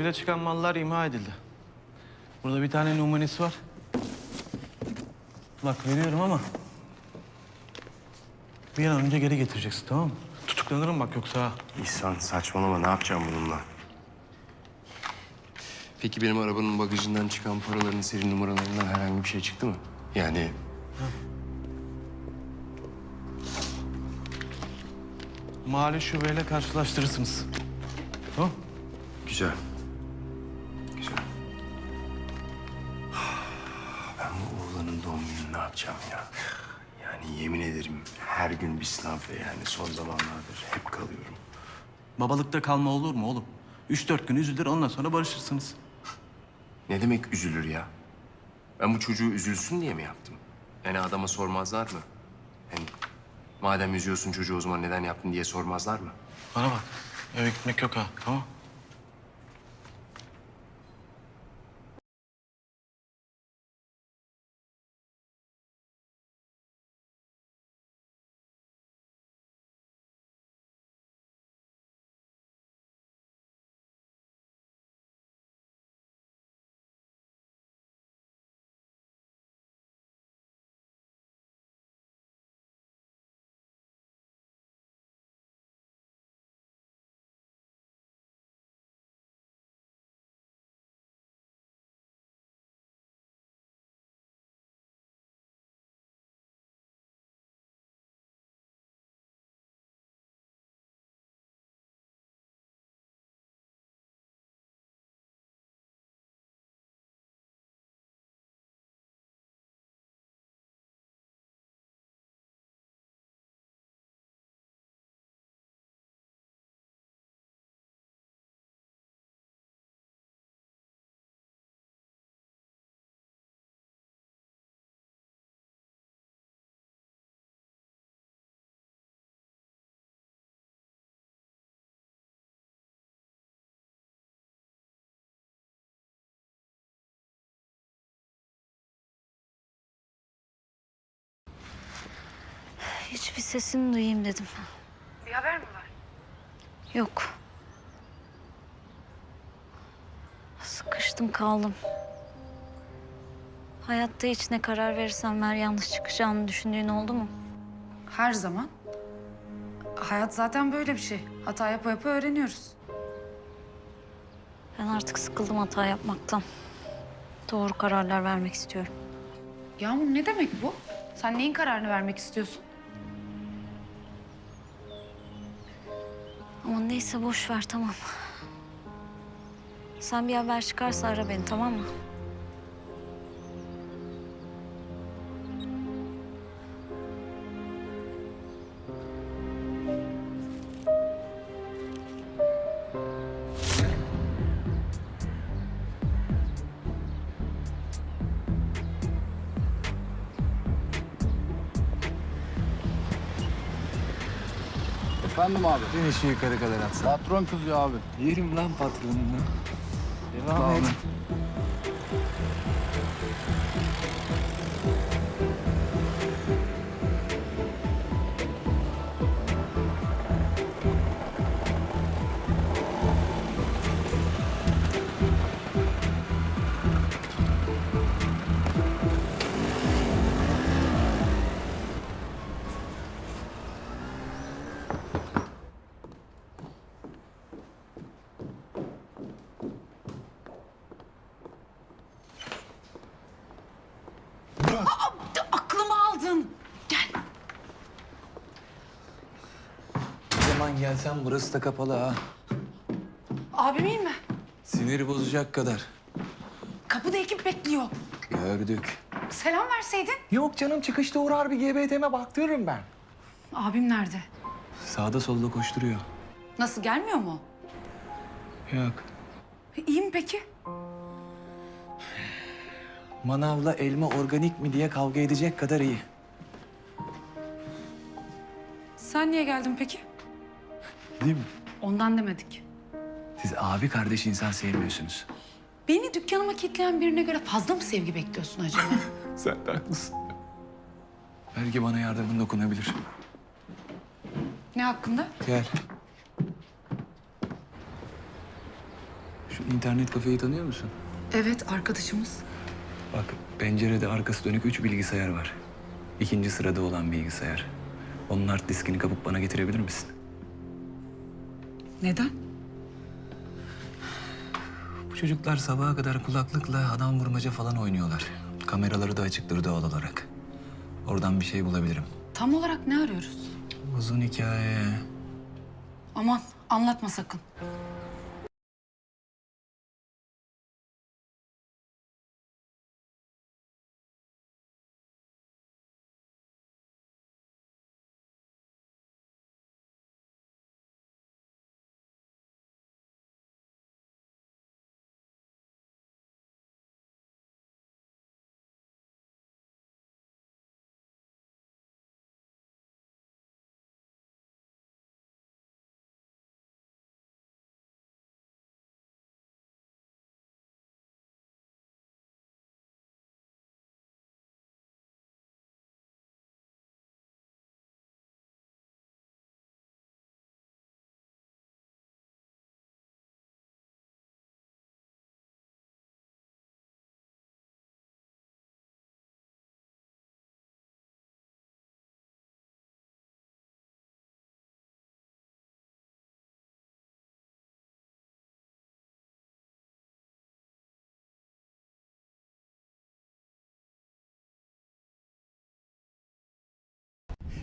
Bize çıkan mallar imha edildi. Burada bir tane numunesi var. Bak veriyorum ama... Bir an önce geri getireceksin tamam mı? Tutuklanırım bak yoksa ha. İhsan saçmalama ne yapacağım bununla? Peki benim arabanın bagajından çıkan paraların seri numaralarından herhangi bir şey çıktı mı? Yani Mali şubeyle karşılaştırırsınız. Tamam güzel. Yapacağım ya? Yani yemin ederim her gün bir sınav ve yani son zamanlardır hep kalıyorum. Babalıkta kalma olur mu oğlum? Üç dört gün üzülür ondan sonra barışırsınız. Ne demek üzülür ya? Ben bu çocuğu üzülsün diye mi yaptım? Yani adama sormazlar mı? Yani madem üzüyorsun çocuğu o zaman neden yaptın diye sormazlar mı? Bana bak eve gitmek yok ha tamam Hiçbir sesini duyayım dedim. Bir haber mi var? Yok. Sıkıştım kaldım. Hayatta hiç ne karar verirsem ver yanlış çıkacağını düşündüğün oldu mu? Her zaman. Hayat zaten böyle bir şey. Hata yapa yapa öğreniyoruz. Ben artık sıkıldım hata yapmaktan. Doğru kararlar vermek istiyorum. Yağmur ne demek bu? Sen neyin kararını vermek istiyorsun? Ama neyse boş ver tamam. Sen bir haber çıkarsa ara beni tamam mı? Efendim abi. Dün işi yukarı kadar atsan. Patron kızıyor abi. Yerim lan patronunu. Devam et. Zaman gelsen burası da kapalı ha. Abim iyi mi? Siniri bozacak kadar. Kapıda ekip bekliyor. Gördük. Selam verseydin. Yok canım çıkışta uğrar bir GBT'me baktırırım ben. Abim nerede? Sağda solda koşturuyor. Nasıl gelmiyor mu? Yok. İyi mi peki? Manavla elma organik mi diye kavga edecek kadar iyi. Sen niye geldin peki? Değil mi? Ondan demedik. Siz abi kardeş insan sevmiyorsunuz. Beni dükkanıma kilitleyen birine göre fazla mı sevgi bekliyorsun acaba? Sen de haklısın. Belki bana yardımın dokunabilir. ne hakkında? Gel. Şu internet kafeyi tanıyor musun? Evet arkadaşımız. Bak pencerede arkası dönük üç bilgisayar var. İkinci sırada olan bilgisayar. Onun hard diskini kapıp bana getirebilir misin? Neden? Bu çocuklar sabaha kadar kulaklıkla adam vurmaca falan oynuyorlar. Kameraları da açıktır doğal olarak. Oradan bir şey bulabilirim. Tam olarak ne arıyoruz? Uzun hikaye. Aman anlatma sakın.